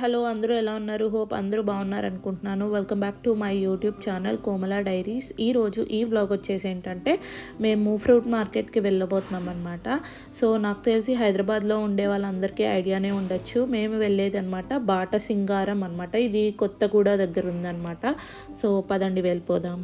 Hello అందరూ ఎలా ఉన్నారు? హోప్ అందరూ బాగున్నారు అనుకుంటున్నాను welcome back to my YouTube channel Komala diaries. ఈ రోజు ఈ వ్లాగ్ వచ్చేసి ఏంటంటే మేము ఫ్రూట్ మార్కెట్కి వెళ్ళబోతున్నాం అనమాట సో నాకు తెలిసి హైదరాబాద్లో ఉండే వాళ్ళందరికీ ఐడియానే ఉండొచ్చు. మేము వెళ్ళేది అనమాట బాట సింగారం అనమాట ఇది కొత్తగూడ దగ్గర ఉందన్నమాట. సో పదండి వెళ్ళిపోదాం.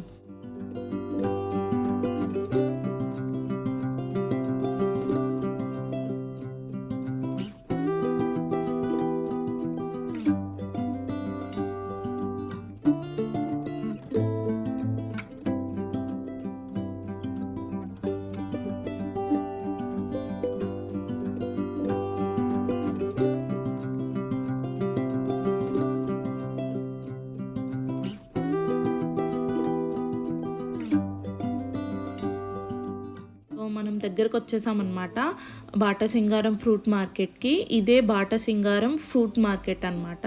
దగ్గరకు వచ్చేసామన్నమాట బాట సింగారం ఫ్రూట్ మార్కెట్కి. ఇదే బాట సింగారం ఫ్రూట్ మార్కెట్ అనమాట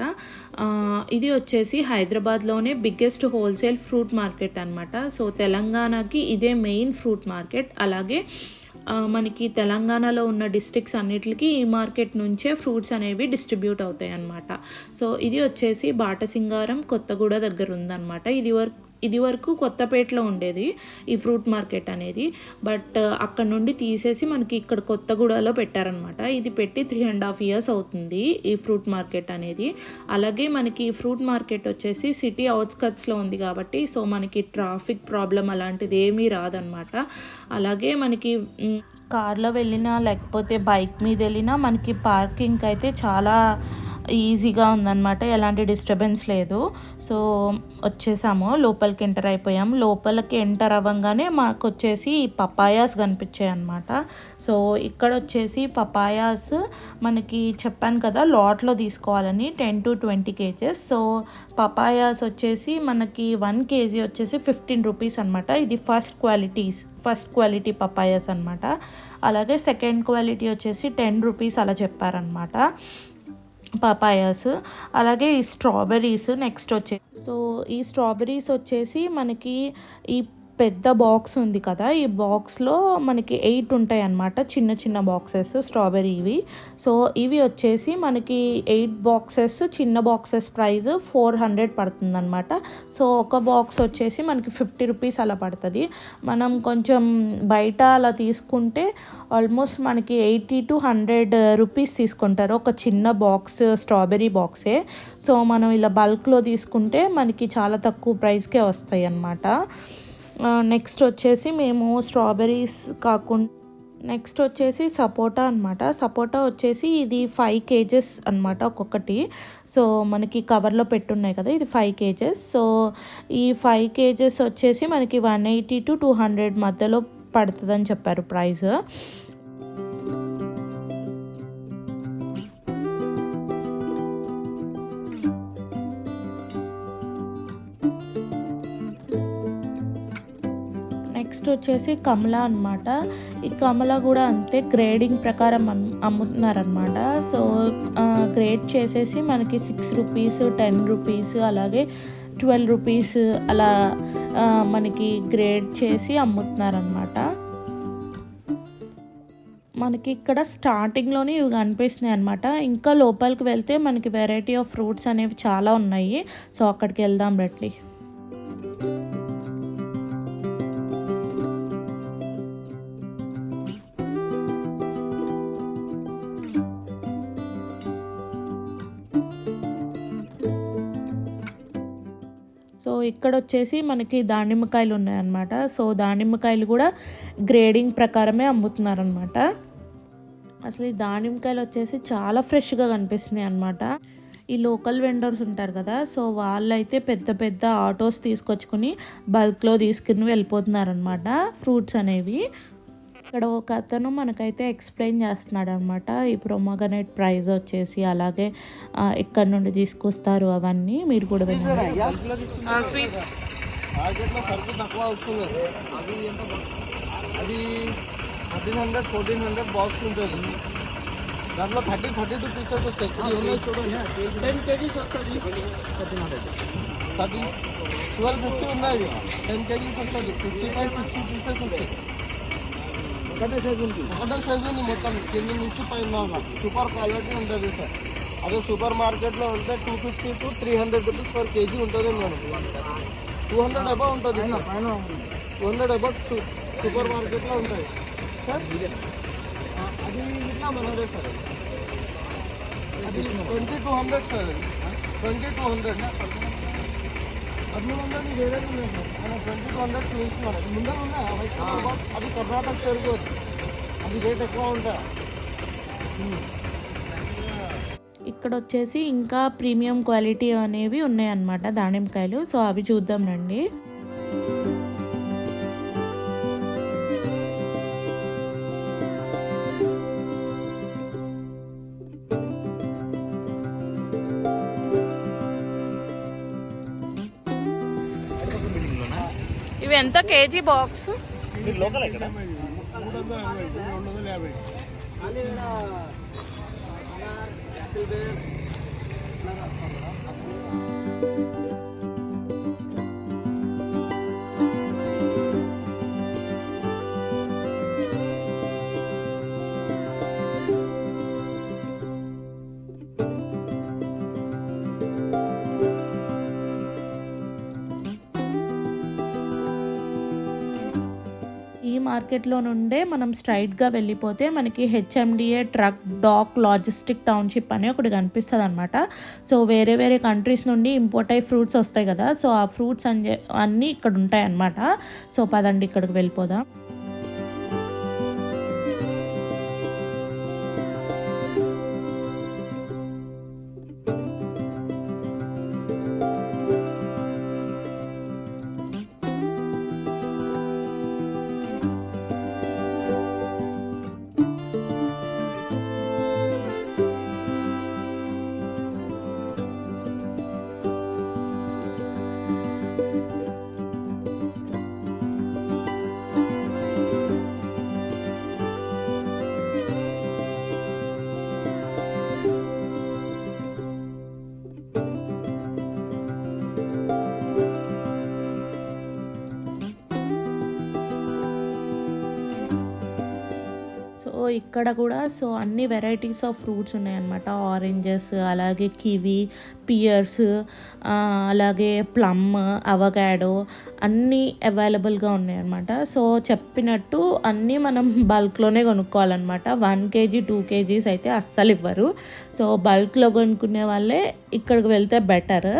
ఇది వచ్చేసి హైదరాబాద్లోనే బిగ్గెస్ట్ హోల్సేల్ ఫ్రూట్ మార్కెట్ అనమాట సో తెలంగాణకి ఇదే మెయిన్ ఫ్రూట్ మార్కెట్. అలాగే మనకి తెలంగాణలో ఉన్న డిస్ట్రిక్ట్స్ అన్నిటికీ ఈ మార్కెట్ నుంచే ఫ్రూట్స్ అనేవి డిస్ట్రిబ్యూట్ అవుతాయి అన్నమాట సో ఇది వచ్చేసి బాటసింగారం కొత్తగూడ దగ్గర ఉందన్నమాట. ఇది వరకు ఇది వరకు కొత్తపేటలో ఉండేది ఈ ఫ్రూట్ మార్కెట్ అనేది. బట్ అక్కడ నుండి తీసేసి మనకి ఇక్కడ కొత్తగూడలో పెట్టారనమాట ఇది పెట్టి త్రీ అండ్ హాఫ్ ఇయర్స్ అవుతుంది ఈ ఫ్రూట్ మార్కెట్ అనేది. అలాగే మనకి ఈ ఫ్రూట్ మార్కెట్ వచ్చేసి సిటీ అవుట్స్కట్స్లో ఉంది కాబట్టి సో మనకి ట్రాఫిక్ ప్రాబ్లం అలాంటిది ఏమీ రాదనమాట అలాగే మనకి కార్లో వెళ్ళినా లేకపోతే బైక్ మీద వెళ్ళినా మనకి పార్కింగ్ అయితే చాలా ఈజీగా ఉందన్నమాట. ఎలాంటి డిస్టర్బెన్స్ లేదు. సో వచ్చేసాము. లోపలికి ఎంటర్ అయిపోయాము లోపలికి ఎంటర్ అవ్వగానే మాకు వచ్చేసి పపాయాస్ కనిపించాయి అనమాట సో ఇక్కడ వచ్చేసి పపాయాస్ మనకి చెప్పాను కదా లాట్లో తీసుకోవాలని ten to twenty kgs. So papayas వచ్చేసి మనకి వన్ కేజీ వచ్చేసి ఫిఫ్టీన్ రూపీస్ అనమాట ఇది first qualities first quality papayas అనమాట అలాగే సెకండ్ క్వాలిటీ వచ్చేసి టెన్ రూపీస్ అలా చెప్పారనమాట పపాయాస్ అలాగే ఈ స్ట్రాబెర్రీస్ నెక్స్ట్ వచ్చే సో ఈ స్ట్రాబెర్రీస్ వచ్చేసి మనకి ఈ పెద్ద బాక్స్ ఉంది కదా ఈ బాక్స్లో మనకి ఎయిట్ ఉంటాయి అన్నమాట. చిన్న చిన్న బాక్సెస్ స్ట్రాబెర్రీ ఇవి. సో ఇవి వచ్చేసి మనకి ఎయిట్ బాక్సెస్ చిన్న బాక్సెస్ ప్రైస్ ఫోర్ హండ్రెడ్ పడుతుంది అనమాట సో ఒక బాక్స్ వచ్చేసి మనకి ఫిఫ్టీ రూపీస్ అలా పడుతుంది. మనం కొంచెం బయట అలా తీసుకుంటే ఆల్మోస్ట్ మనకి ఎయిటీ టు హండ్రెడ్ రూపీస్ తీసుకుంటారు. ఒక చిన్న బాక్స్ స్ట్రాబెర్రీ బాక్సే. సో మనం ఇలా బల్క్లో తీసుకుంటే మనకి చాలా తక్కువ ప్రైస్కే వస్తాయి అన్నమాట. నెక్స్ట్ వచ్చేసి మేము స్ట్రాబెర్రీస్ కాకుండా నెక్స్ట్ వచ్చేసి సపోటా అనమాట సపోటా వచ్చేసి ఇది ఫైవ్ కేజెస్ అనమాట ఒక్కొక్కటి. సో మనకి కవర్లో పెట్టున్నాయి కదా ఇది ఫైవ్ కేజెస్. సో ఈ ఫైవ్ కేజెస్ వచ్చేసి మనకి one eighty to two hundred మధ్యలో పడుతుందని చెప్పారు ప్రైస్ నెక్స్ట్ వచ్చేసి కమల అనమాట ఈ కమల కూడా అంతే గ్రేడింగ్ ప్రకారం అమ్ముతున్నారనమాట సో గ్రేడ్ చేసేసి మనకి సిక్స్ రూపీస్ టెన్ రూపీస్ అలాగే ట్వెల్వ్ రూపీస్ అలా మనకి గ్రేడ్ చేసి అమ్ముతున్నారనమాట మనకి ఇక్కడ స్టార్టింగ్లోనే ఇవి కనిపిస్తున్నాయి అనమాట ఇంకా లోపలికి వెళ్తే మనకి వెరైటీ ఆఫ్ ఫ్రూట్స్ అనేవి చాలా ఉన్నాయి. సో అక్కడికి వెళ్దాం రెట్లీ ఇక్కడ వచ్చేసి మనకి దానిమ్మకాయలు ఉన్నాయన్నమాట సో దానిమ్మకాయలు కూడా గ్రేడింగ్ ప్రకారమే అమ్ముతున్నారనమాట అసలు ఈ దానిమ్మకాయలు వచ్చేసి చాలా ఫ్రెష్గా కనిపిస్తున్నాయి అనమాట ఈ లోకల్ వెండర్స్ ఉంటారు కదా సో వాళ్ళైతే పెద్ద పెద్ద ఆటోస్ తీసుకొచ్చుకుని బల్క్లో తీసుకుని వెళ్ళిపోతున్నారనమాట ఫ్రూట్స్ అనేవి. ఇక్కడ ఒక అతను మనకైతే ఎక్స్ప్లెయిన్ చేస్తున్నాడు అనమాట ఈ ప్రొమోగనేట్ ప్రైస్ వచ్చేసి అలాగే ఎక్కడి నుండి తీసుకొస్తారు అవన్నీ మీరు కూడా అది thirteen hundred fourteen hundred box ఉంటుంది. దాంట్లో థర్టీ థర్టీ టూ పీసెస్ వస్తాయి ఉన్నాయి చూడండి. టెన్ కేజీస్ వస్తుంది థర్టీ ట్వెల్వ్ ఫిఫ్టీ ఉన్నాయి. టెన్ కేజీస్ వస్తుంది ఫిఫ్టీ ఫైవ్ సిక్స్టీ పీసెస్ వస్తాయి. ఒకటే సైజు ఉంది. ఒకటే సైజు ఉంది మొత్తం. కింద నుంచి పైన సూపర్ క్వాలిటీ ఉంటుంది సార్. అదే సూపర్ మార్కెట్లో ఉంటే two fifty to three hundred rupees per kg ఉంటుంది మేడం. టూ హండ్రెడ్ అబౌవ్ ఉంటుంది టూ హండ్రెడ్ అబౌవ్ సూపర్ మార్కెట్లో ఉంటుంది సార్ అది ఇట్లా మనదే సార్. అది twenty two hundred sir twenty two hundred ఉన్నాయి ట్వంటీ టూ హండ్రెడ్ ముందర ఉన్నాయి అది కర్ణాటక సరుకు. అది. అది రేట్ ఎక్కువ ఉంటాయి ఇక్కడ వచ్చేసి ఇంకా ప్రీమియం క్వాలిటీ అనేవి ఉన్నాయన్నమాట దానిమ్మకాయలు. సో అవి చూద్దాం రండి. ఇవి ఎంత కేజీ బాక్స్? లోకల్ మార్కెట్లో నుండే మనం స్ట్రైట్గా వెళ్ళిపోతే మనకి HMDA truck dock logistic township అని ఒకటి కనిపిస్తుంది అనమాట సో వేరే వేరే కంట్రీస్ నుండి ఇంపోర్ట్ అయ్యి ఫ్రూట్స్ వస్తాయి కదా. సో ఆ ఫ్రూట్స్ అని ఇక్కడ ఉంటాయి అన్నమాట సో పదండి ఇక్కడికి వెళ్ళిపోదాం. ఇక్కడ కూడా సో అన్ని వెరైటీస్ ఆఫ్ ఫ్రూట్స్ ఉన్నాయన్నమాట. ఆరెంజెస్ అలాగే కివి పియర్స్ అలాగే ప్లమ్ అవగాడో అన్నీ అవైలబుల్గా ఉన్నాయన్నమాట. సో చెప్పినట్టు అన్నీ మనం బల్క్లోనే కొనుక్కోవాలన్నమాట. వన్ కేజీ టూ కేజీస్ అయితే అస్సలు ఇవ్వరు సో బల్క్లో కొనుక్కునే వాళ్ళే ఇక్కడికి వెళ్తే బెటర్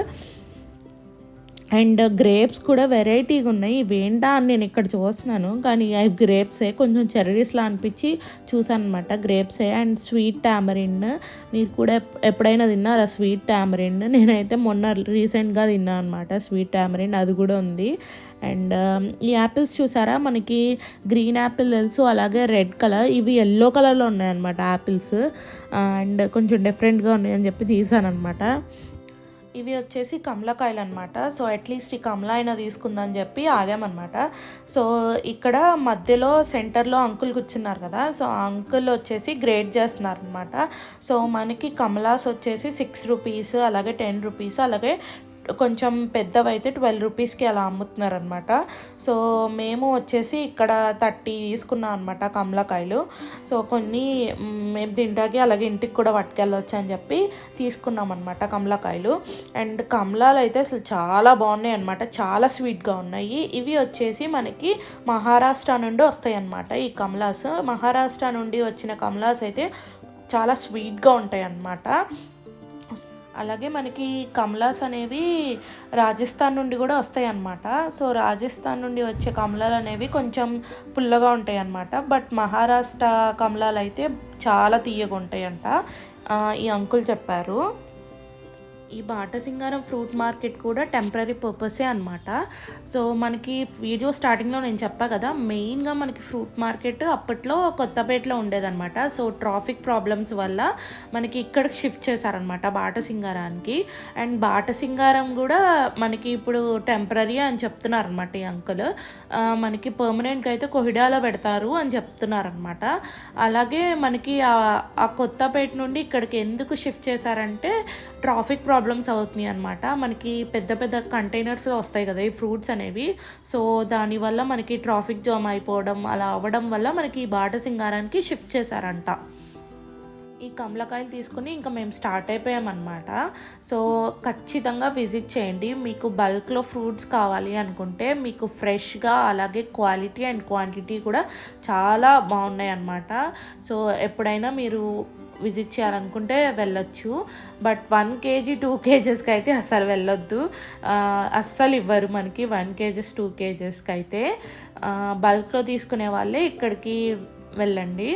అండ్ గ్రేప్స్ కూడా వెరైటీగా ఉన్నాయి. ఇవేంటా అని నేను ఇక్కడ చూస్తున్నాను. కానీ అవి గ్రేప్సే కొంచెం చెర్రీస్లా అనిపించి చూసాను అనమాట గ్రేప్సే అండ్ స్వీట్ టామరిన్. మీరు కూడా ఎప్పుడైనా తిన్నారా స్వీట్ టామరిన్? నేనైతే మొన్న రీసెంట్గా తిన్నాను అనమాట స్వీట్ టామరిన్. అది కూడా ఉంది. అండ్ ఈ యాపిల్స్ చూసారా? మనకి గ్రీన్ యాపిల్ తెలుసు అలాగే రెడ్ కలర్. ఇవి ఎల్లో కలర్లో ఉన్నాయన్నమాట యాపిల్స్. అండ్ కొంచెం డిఫరెంట్గా ఉన్నాయని చెప్పి తీసాను అనమాట ఇవి వచ్చేసి కమలకాయలు అనమాట సో అట్లీస్ట్ ఈ కమల అయినా తీసుకుందని చెప్పి ఆగామన్నమాట. సో ఇక్కడ మధ్యలో సెంటర్లో అంకుల్ కూర్చున్నారు కదా సో ఆ అంకుల్ వచ్చేసి గ్రేడ్ చేస్తున్నారు అనమాట సో మనకి కమలాస్ వచ్చేసి సిక్స్ రూపీస్ అలాగే టెన్ రూపీస్ అలాగే కొంచెం పెద్దవైతే ట్వెల్వ్ రూపీస్కి అలా అమ్ముతున్నారు అనమాట సో మేము వచ్చేసి ఇక్కడ థర్టీ తీసుకున్నాం అనమాట కమలకాయలు. సో కొన్ని మేము తింటాకి అలాగే ఇంటికి కూడా పట్టుకెళ్ళొచ్చు అని చెప్పి తీసుకున్నాం అనమాట కమలకాయలు. అండ్ కమలాలు అయితే అసలు చాలా బాగున్నాయి అనమాట చాలా స్వీట్గా ఉన్నాయి. ఇవి వచ్చేసి మనకి మహారాష్ట్ర నుండి వస్తాయి అనమాట ఈ కమలాస్. మహారాష్ట్ర నుండి వచ్చిన కమలాస్ అయితే చాలా స్వీట్గా ఉంటాయి అన్నమాట. అలాగే మనకి కమలాస్ అనేవి రాజస్థాన్ నుండి కూడా వస్తాయి అన్నమాట సో రాజస్థాన్ నుండి వచ్చే కమలాలు అనేవి కొంచెం పుల్లగా ఉంటాయి అన్నమాట బట్ మహారాష్ట్ర కమలాలు అయితే చాలా తీయగా ఉంటాయంట. ఈ అంకుల్ చెప్పారు. ఈ బాటసింగారం ఫ్రూట్ మార్కెట్ కూడా టెంపరీ పర్పసే అనమాట సో మనకి వీడియో స్టార్టింగ్లో నేను చెప్పా కదా మెయిన్గా మనకి ఫ్రూట్ మార్కెట్ అప్పట్లో కొత్తపేటలో ఉండేదన్నమాట. సో ట్రాఫిక్ ప్రాబ్లమ్స్ వల్ల మనకి ఇక్కడికి షిఫ్ట్ చేశారనమాట బాటసింగారానికి. అండ్ బాటసింగారం కూడా మనకి ఇప్పుడు టెంపరీ అని చెప్తున్నారనమాట ఈ అంకుల్. మనకి పర్మనెంట్గా అయితే కొహిడాలో పెడతారు అని చెప్తున్నారనమాట అలాగే మనకి ఆ- కొత్తపేట నుండి ఇక్కడికి ఎందుకు షిఫ్ట్ చేశారంటే ట్రాఫిక్ ప్రాబ్లమ్స్ అవుతున్నాయి అనమాట మనకి పెద్ద పెద్ద కంటైనర్స్ వస్తాయి కదా ఈ ఫ్రూట్స్ అనేవి. సో దానివల్ల మనకి ట్రాఫిక్ జామ్ అయిపోవడం అలా అవ్వడం వల్ల మనకి ఈ బాట సింగారానికి షిఫ్ట్ చేశారంట. ఈ కమలకాయలు తీసుకుని ఇంకా మేము స్టార్ట్ అయిపోయామన్నమాట సో ఖచ్చితంగా విజిట్ చేయండి. మీకు బల్క్లో ఫ్రూట్స్ కావాలి అనుకుంటే మీకు ఫ్రెష్గా అలాగే క్వాలిటీ అండ్ క్వాంటిటీ కూడా చాలా బాగున్నాయి అన్నమాట. సో ఎప్పుడైనా మీరు విజిట్ చేయాలనుకుంటే వెళ్ళొచ్చు. బట్ వన్ కేజీ టూ కేజెస్కి అయితే అస్సలు వెళ్ళొద్దు. అస్సలు ఇవ్వరు మనకి వన్ కేజెస్ టూ కేజెస్కి అయితే బల్క్లో తీసుకునే వాళ్ళే ఇక్కడికి వెళ్ళండి.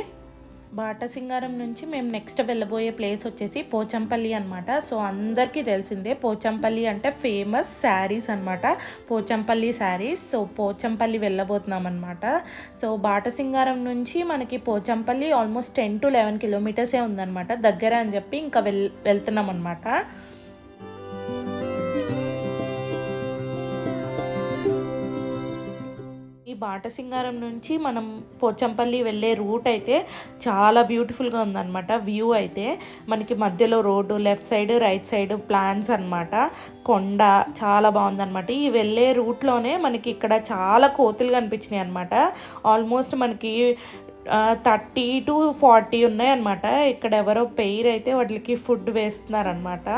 బాట సింగారం నుంచి మేము నెక్స్ట్ వెళ్ళబోయే ప్లేస్ వచ్చేసి పోచంపల్లి అనమాట సో అందరికీ తెలిసిందే పోచంపల్లి అంటే ఫేమస్ శారీస్ అనమాట పోచంపల్లి శారీస్ సో పోచంపల్లి వెళ్ళబోతున్నాం అనమాట సో బాట సింగారం నుంచి మనకి Pochampally almost ten to eleven కిలోమీటర్సే ఉందన్నమాట. దగ్గర అని చెప్పి ఇంకా వెల్ వెళ్తున్నాం అనమాట బాటసింగారం నుంచి మనం పోచంపల్లి వెళ్ళే రూట్ అయితే చాలా బ్యూటిఫుల్గా ఉందన్నమాట. వ్యూ అయితే మనకి మధ్యలో road left side right side plans అనమాట కొండ చాలా బాగుందన్నమాట. ఈ వెళ్ళే రూట్లోనే మనకి ఇక్కడ చాలా కోతులు కనిపించినాయి అనమాట ఆల్మోస్ట్ మనకి థర్టీ టు ఫార్టీ ఉన్నాయి అనమాట ఇక్కడ ఎవరో పెయిర్ అయితే వాటికి ఫుడ్ వేస్తున్నారనమాట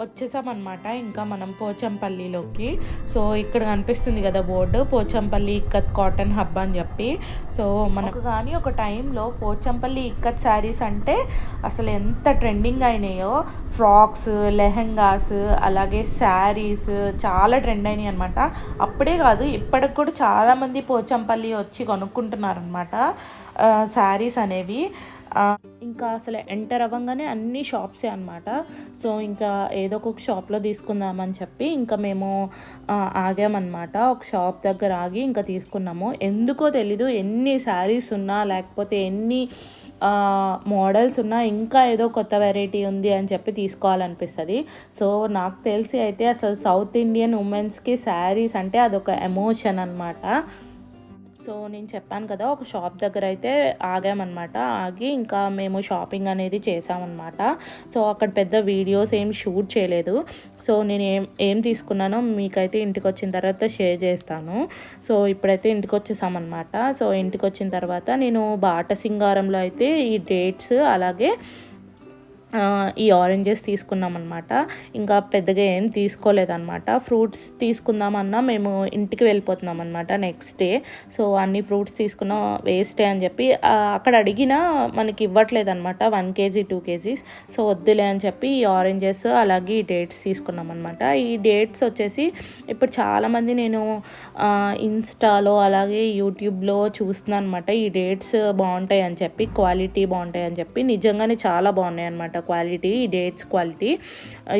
వచ్చేసామన్నమాట ఇంకా మనం పోచంపల్లిలోకి. సో ఇక్కడ కనిపిస్తుంది కదా board Pochampally ikat cotton hub అని చెప్పి. సో మనకు కానీ ఒక టైంలో పోచంపల్లి ఇక్కత్ శారీస్ అంటే అసలు ఎంత ట్రెండింగ్ అయినాయో. ఫ్రాక్స్ లెహెంగాస్ అలాగే శారీస్ చాలా ట్రెండ్ అయినాయి అనమాట అప్పుడే కాదు ఇప్పటికి కూడా చాలామంది పోచంపల్లి వచ్చి కొనుక్కుంటున్నారనమాట శారీస్ అనేవి. ఇంకా అసలు ఎంటర్ అవ్వగానే అన్ని షాప్సే అనమాట సో ఇంకా ఏదో ఒక షాప్లో తీసుకుందామని చెప్పి ఇంకా మేము ఆగామన్నమాట. ఒక షాప్ దగ్గర ఆగి ఇంకా తీసుకున్నాము. ఎందుకో తెలీదు ఎన్ని శారీస్ ఉన్నా లేకపోతే ఎన్ని మోడల్స్ ఉన్నా ఇంకా ఏదో కొత్త వెరైటీ ఉంది అని చెప్పి తీసుకోవాలనిపిస్తుంది. సో నాకు తెలిసి అయితే అసలు సౌత్ ఇండియన్ ఉమెన్స్కి శారీస్ అంటే అదొక ఎమోషన్ అనమాట సో నేను చెప్పాను కదా ఒక షాప్ దగ్గర అయితే ఆగామన్నమాట. ఆగి ఇంకా మేము షాపింగ్ అనేది చేసామన్నమాట. సో అక్కడ పెద్ద వీడియోస్ ఏం షూట్ చేయలేదు. సో నేను ఏం ఏం తీసుకున్నానో మీకైతే ఇంటికి వచ్చిన తర్వాత షేర్ చేస్తాను. సో ఇప్పుడైతే ఇంటికి వచ్చేసామన్నమాట సో ఇంటికి వచ్చిన తర్వాత నేను బాట సింగారంలో అయితే ఈ డేట్స్ అలాగే ఈ ఆరెంజెస్ తీసుకున్నామన్నమాట. ఇంకా పెద్దగా ఏం తీసుకోలేదన్నమాట. ఫ్రూట్స్ తీసుకుందామన్నా మేము ఇంటికి వెళ్ళిపోతున్నాం అనమాట నెక్స్ట్ డే సో అన్ని ఫ్రూట్స్ తీసుకున్నా వేస్టే అని చెప్పి అక్కడ అడిగినా మనకి ఇవ్వట్లేదు అనమాట one kg two kgs so వద్దులే అని చెప్పి ఈ ఆరెంజెస్ అలాగే ఈ డేట్స్ తీసుకున్నాం అనమాట ఈ డేట్స్ వచ్చేసి ఇప్పుడు చాలామంది నేను ఇన్స్టాలో అలాగే యూట్యూబ్లో చూస్తున్నాను అనమాట ఈ డేట్స్ బాగుంటాయి అని చెప్పి క్వాలిటీ బాగుంటాయి అని చెప్పి. నిజంగానే చాలా బాగున్నాయి అనమాట క్వాలిటీ డేట్స్ క్వాలిటీ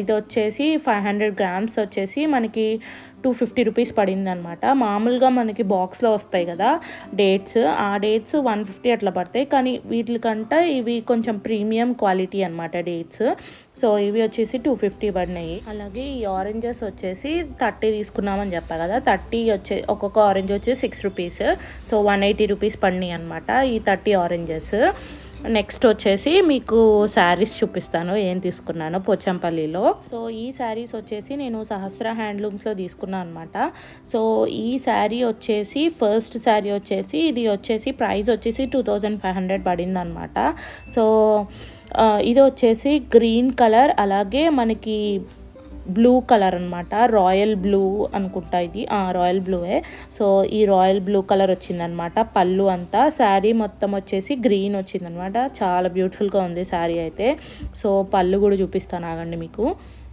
ఇది వచ్చేసి ఫైవ్ హండ్రెడ్ గ్రామ్స్ వచ్చేసి మనకి టూ ఫిఫ్టీ రూపీస్ పడింది అనమాట మామూలుగా మనకి బాక్స్లో వస్తాయి కదా డేట్స్ ఆ డేట్స్ వన్ ఫిఫ్టీ అట్లా పడతాయి. కానీ వీటికంటే ఇవి కొంచెం ప్రీమియం క్వాలిటీ అనమాట డేట్స్ సో ఇవి వచ్చేసి టూ ఫిఫ్టీ పడినాయి. అలాగే ఈ ఆరెంజెస్ వచ్చేసి థర్టీ తీసుకున్నామని చెప్పా కదా. థర్టీ వచ్చే ఒక్కొక్క ఆరెంజ్ వచ్చేసి six rupees so one eighty rupees పడినాయి అనమాట ఈ థర్టీ ఆరెంజెస్ నెక్స్ట్ వచ్చేసి మీకు శారీస్ చూపిస్తాను ఏం తీసుకున్నానో పోచంపల్లిలో. సో ఈ శారీస్ వచ్చేసి నేను సహస్ర హ్యాండ్లూమ్స్లో తీసుకున్నాను అనమాట సో ఈ శారీ వచ్చేసి ఫస్ట్ శారీ వచ్చేసి ఇది వచ్చేసి ప్రైస్ వచ్చేసి టూ థౌజండ్ ఫైవ్ హండ్రెడ్ పడింది అనమాట సో ఇది వచ్చేసి గ్రీన్ కలర్ అలాగే మనకి బ్లూ కలర్ అనమాట రాయల్ బ్లూ అనుకుంటా ఇది. రాయల్ బ్లూవే సో ఈ రాయల్ బ్లూ కలర్ వచ్చిందనమాట పళ్ళు అంతా. శారీ మొత్తం వచ్చేసి గ్రీన్ వచ్చిందనమాట చాలా బ్యూటిఫుల్గా ఉంది శారీ అయితే. సో పళ్ళు కూడా చూపిస్తాను ఆగండి మీకు.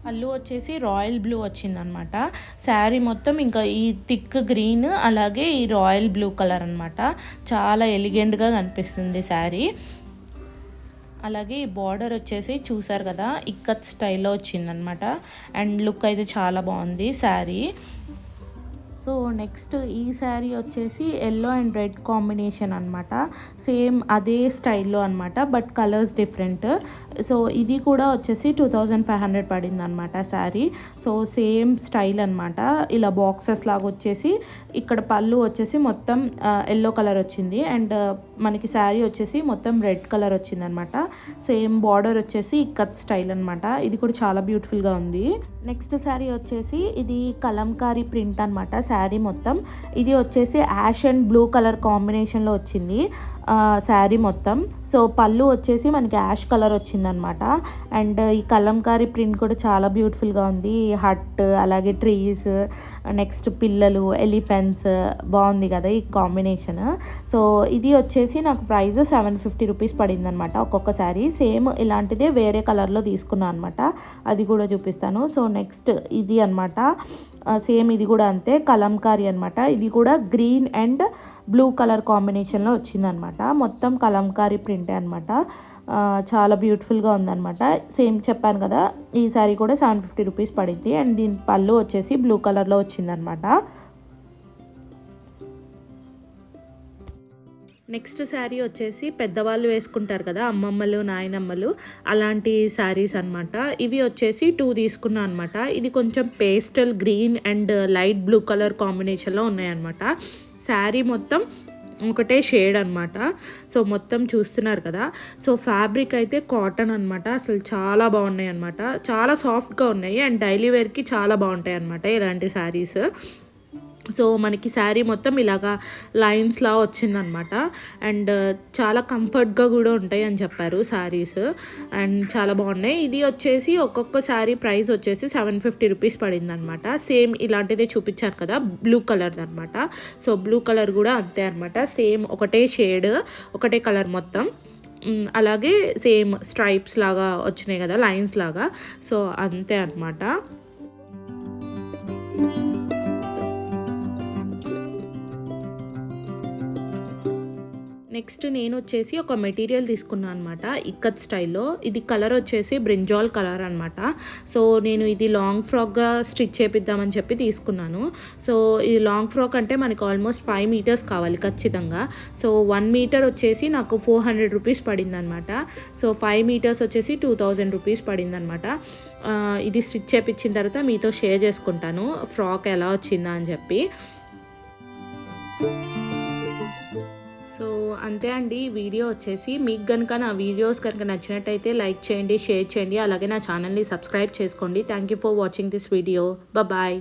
పళ్ళు వచ్చేసి రాయల్ బ్లూ వచ్చిందనమాట శారీ మొత్తం ఇంకా ఈ థిక్ గ్రీన్ అలాగే ఈ రాయల్ బ్లూ కలర్ అనమాట చాలా ఎలిగెంట్గా కనిపిస్తుంది శారీ అలాగే ఈ బార్డర్ వచ్చేసి చూసారు కదా ఇక్కత్ స్టైల్లో వచ్చిందనమాట అండ్ లుక్ అయితే చాలా బాగుంది శారీ. సో నెక్స్ట్ ఈ శారీ వచ్చేసి ఎల్లో అండ్ రెడ్ కాంబినేషన్ అనమాట సేమ్ అదే స్టైల్లో అనమాట బట్ కలర్స్ డిఫరెంట్. సో ఇది కూడా వచ్చేసి టూ థౌజండ్ ఫైవ్ హండ్రెడ్ పడింది అనమాట శారీ. సో సేమ్ స్టైల్ అనమాట ఇలా బాక్సెస్ లాగా వచ్చేసి ఇక్కడ పళ్ళు వచ్చేసి మొత్తం ఎల్లో కలర్ వచ్చింది. అండ్ మనకి శారీ వచ్చేసి మొత్తం రెడ్ కలర్ వచ్చింది అనమాట సేమ్ బార్డర్ వచ్చేసి ఇక్కత్ స్టైల్ అనమాట ఇది కూడా చాలా బ్యూటిఫుల్గా ఉంది. నెక్స్ట్ శారీ వచ్చేసి ఇది కలంకారీ ప్రింట్ అనమాట శారీ మొత్తం. ఇది వచ్చేసి యాష్ అండ్ బ్లూ కలర్ కాంబినేషన్లో వచ్చింది. శారీ మొత్తం. సో పళ్ళు వచ్చేసి మనకి యాష్ కలర్ వచ్చిందనమాట. అండ్ ఈ కలంకారీ ప్రింట్ కూడా చాలా బ్యూటిఫుల్గా ఉంది. హట్ అలాగే ట్రీస్ నెక్స్ట్ పిల్లలు ఎలిఫెంట్స్ బాగుంది కదా ఈ కాంబినేషన్. సో ఇది వచ్చేసి నాకు ప్రైస్ సెవెన్ ఫిఫ్టీ రూపీస్ పడింది అనమాట ఒక్కొక్క శారీ. సేమ్ ఇలాంటిదే వేరే కలర్లో తీసుకున్నాను అనమాట. అది కూడా చూపిస్తాను. సో నెక్స్ట్ ఇది అనమాట. సేమ్ ఇది కూడా అంతే. కలంకారీ అనమాట. ఇది కూడా గ్రీన్ అండ్ బ్లూ కలర్ కాంబినేషన్లో వచ్చిందనమాట. మొత్తం కలంకారీ ప్రింటే అనమాట. చాలా బ్యూటిఫుల్గా ఉందన్నమాట సేమ్ చెప్పాను కదా ఈ శారీ కూడా సెవెన్ ఫిఫ్టీ రూపీస్ పడింది. అండ్ దీని పళ్ళు వచ్చేసి బ్లూ కలర్లో వచ్చిందనమాట. నెక్స్ట్ శారీ వచ్చేసి పెద్దవాళ్ళు వేసుకుంటారు కదా అమ్మమ్మలు నాయనమ్మలు అలాంటి శారీస్ అనమాట. ఇవి వచ్చేసి టూ తీసుకున్నా అనమాట. ఇది కొంచెం pastel green and light blue colour కాంబినేషన్లో ఉన్నాయన్నమాట. శారీ మొత్తం ఒకటే షేడ్ అనమాట సో మొత్తం చూస్తున్నారు కదా. సో ఫ్యాబ్రిక్ అయితే కాటన్ అనమాట అసలు చాలా బాగున్నాయి అనమాట చాలా సాఫ్ట్గా ఉన్నాయి అండ్ డైలీ వేర్కి చాలా బాగుంటాయి అనమాట ఇలాంటి శారీస్. సో మనకి శారీ మొత్తం ఇలాగా లైన్స్లా వచ్చిందనమాట. అండ్ uh, చాలా కంఫర్ట్గా కూడా ఉంటాయి అని చెప్పారు శారీస్. అండ్ చాలా బాగున్నాయి. ఇది వచ్చేసి ఒక్కొక్క శారీ ప్రైస్ వచ్చేసి సెవెన్ ఫిఫ్టీ రూపీస్ పడింది అనమాట సేమ్ ఇలాంటిదే చూపించారు కదా బ్లూ కలర్ అనమాట. సో బ్లూ కలర్ కూడా అంతే అనమాట. సేమ్ ఒకటే షేడ్ ఒకటే కలర్ మొత్తం. అలాగే సేమ్ స్ట్రైప్స్ లాగా వచ్చినాయి కదా లైన్స్ లాగా. సో అంతే అనమాట. నెక్స్ట్ నేను వచ్చేసి ఒక మెటీరియల్ తీసుకున్నాను అనమాట ఇక్కత్ స్టైల్లో ఇది కలర్ వచ్చేసి బ్రింజాల్ కలర్ అనమాట సో నేను ఇది లాంగ్ ఫ్రాక్గా స్టిచ్ చేపిద్దామని చెప్పి తీసుకున్నాను. సో ఈ లాంగ్ ఫ్రాక్ అంటే మనకి ఆల్మోస్ట్ ఫైవ్ మీటర్స్ కావాలి ఖచ్చితంగా. సో వన్ మీటర్ వచ్చేసి నాకు ఫోర్ హండ్రెడ్ రూపీస్ పడింది అనమాట సో ఫైవ్ మీటర్స్ వచ్చేసి టూ థౌజండ్ రూపీస్ పడింది అనమాట ఇది స్టిచ్ చేపించిన తర్వాత మీతో షేర్ చేసుకుంటాను ఫ్రాక్ ఎలా వచ్చిందా అని చెప్పి. సో అంతే అండి వీడియో వచ్చేసి మీకు కనుక నా వీడియోస్ కనుక నచ్చినట్టయితే లైక్ చేయండి షేర్ చేయండి అలాగే నా ఛానల్ని సబ్స్క్రైబ్ చేసుకోండి. Thank you for watching this video bye